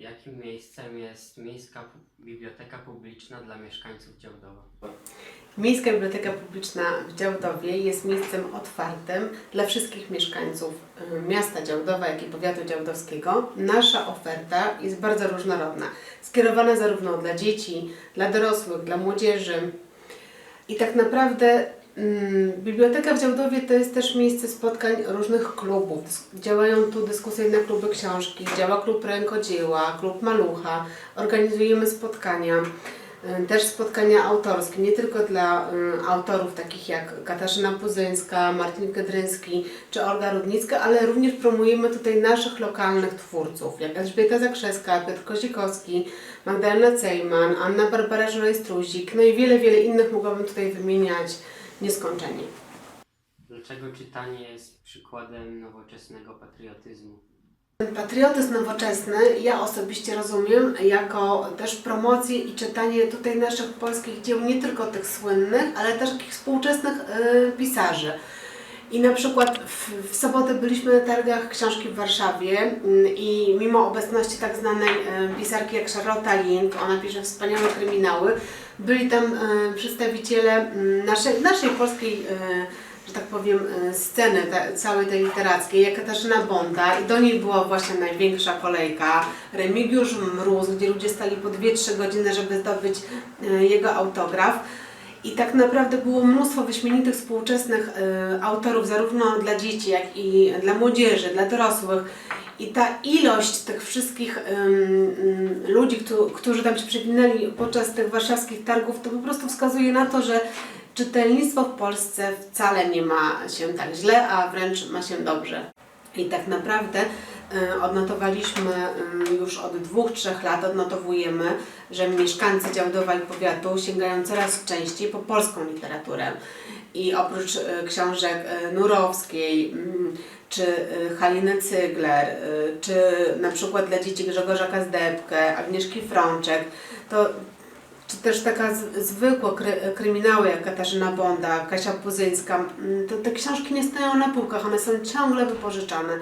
Jakim miejscem jest Miejska Biblioteka Publiczna dla mieszkańców Działdowa? Miejska Biblioteka Publiczna w Działdowie jest miejscem otwartym dla wszystkich mieszkańców y, miasta Działdowa, jak i powiatu działdowskiego. Nasza oferta jest bardzo różnorodna, skierowana zarówno dla dzieci, dla dorosłych, dla młodzieży. I tak naprawdę Biblioteka w Działdowie to jest też miejsce spotkań różnych klubów. Działają tu dyskusyjne kluby książki, działa klub rękodzieła, klub malucha. Organizujemy spotkania. Y, Też spotkania autorskie, nie tylko dla y, autorów takich jak Katarzyna Puzyńska, Martin Kedryński czy Olga Rudnicka, ale również promujemy tutaj naszych lokalnych twórców, jak Elżbieta Zakrzeska, Piotr Kozikowski, Magdalena Cejman, Anna Barbara Żuraj-Struzik, no i wiele, wiele innych mogłabym tutaj wymieniać nieskończenie. Dlaczego czytanie jest przykładem nowoczesnego patriotyzmu? Patriotyzm nowoczesny ja osobiście rozumiem jako też promocję i czytanie tutaj naszych polskich dzieł, nie tylko tych słynnych, ale też takich współczesnych y, pisarzy. I na przykład w, w sobotę byliśmy na targach książki w Warszawie mm, i mimo obecności tak znanej y, pisarki jak Charlotte Link, ona pisze wspaniałe kryminały, byli tam y, przedstawiciele mm, naszej, naszej polskiej y, że tak powiem, sceny te, całej tej literackiej, jak Katarzyna Bonda i do niej była właśnie największa kolejka, Remigiusz Mróz, gdzie ludzie stali po 2-3 godziny, żeby zdobyć jego autograf. I tak naprawdę było mnóstwo wyśmienitych współczesnych y, autorów, zarówno dla dzieci, jak i dla młodzieży, dla dorosłych. I ta ilość tych wszystkich ludzi, któ- którzy tam się przewinęli podczas tych warszawskich targów, to po prostu wskazuje na to, że czytelnictwo w Polsce wcale nie ma się tak źle, a wręcz ma się dobrze. I tak naprawdę y, odnotowaliśmy już od dwóch, trzech lat, odnotowujemy, że mieszkańcy Działdowa i powiatu sięgają coraz częściej po polską literaturę. I oprócz y, książek y, Nurowskiej, mm, czy y, Haliny Cygler, czy na przykład dla dzieci Grzegorza Kazdebkę, Agnieszki Frączek, to czy też taka zwykła kry, kryminały jak Katarzyna Bonda, Kasia Puzyńska, mm, to te książki nie stoją na półkach, one są ciągle wypożyczane.